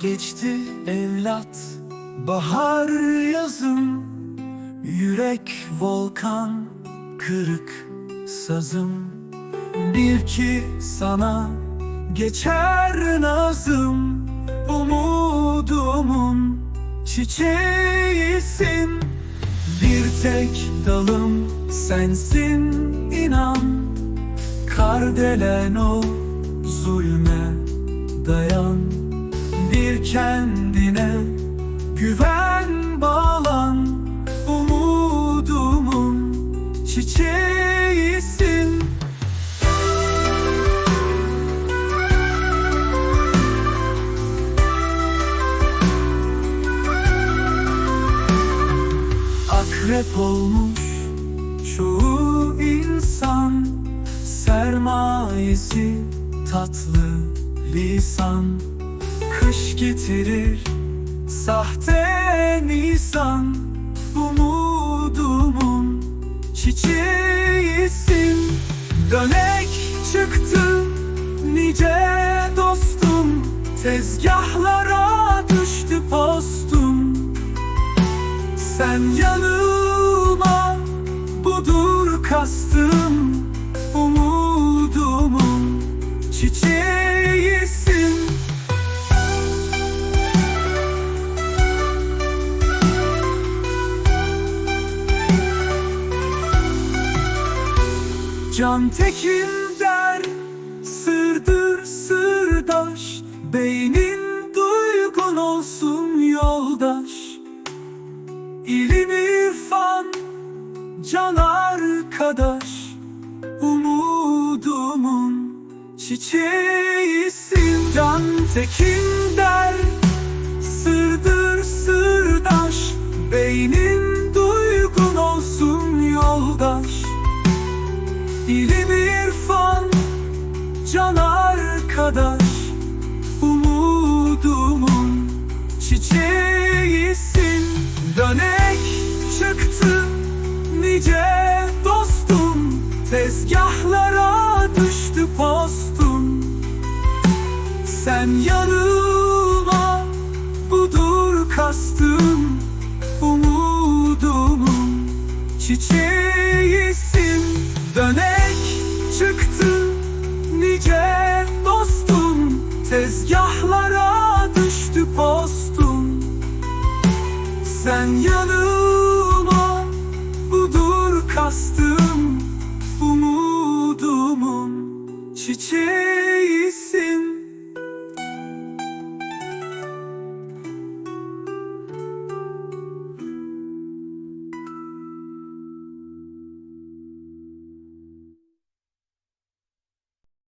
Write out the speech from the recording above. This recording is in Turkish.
geçti evlat Bahar yazım. Yürek volkan Kırık sazım. Bir ki sana Geçer nazım. Umudumun Çiçeğisin. Bir tek dalım sensin inan. Kardelen ol zulme dayan kendine güven bağlan Umudumun çiçeğisin. Akrep olmuş çoğu insan Sermayesi tatlı lisan Getirir. Sahte nisan Umudumun çiçeğisin. Dönek çıktı nice dostum. Tezgahlara düştü postum. Sen yanılma budur kastım Can Tekin der Sırdır sırdaş. Beynin duygun olsun yoldaş. İlim irfan Can arkadaş. Umudumun Çiçeğisin. Can Tekin İlim irfan Can arkadaş. Umudumun Çiçeğisin. Dönek çıktı Nice dostum. Tezgahlara düştü postum. Sen yanılma Budur kastım. Umudumun Çiçeğisin Tezgahlara düştü postum Sen ya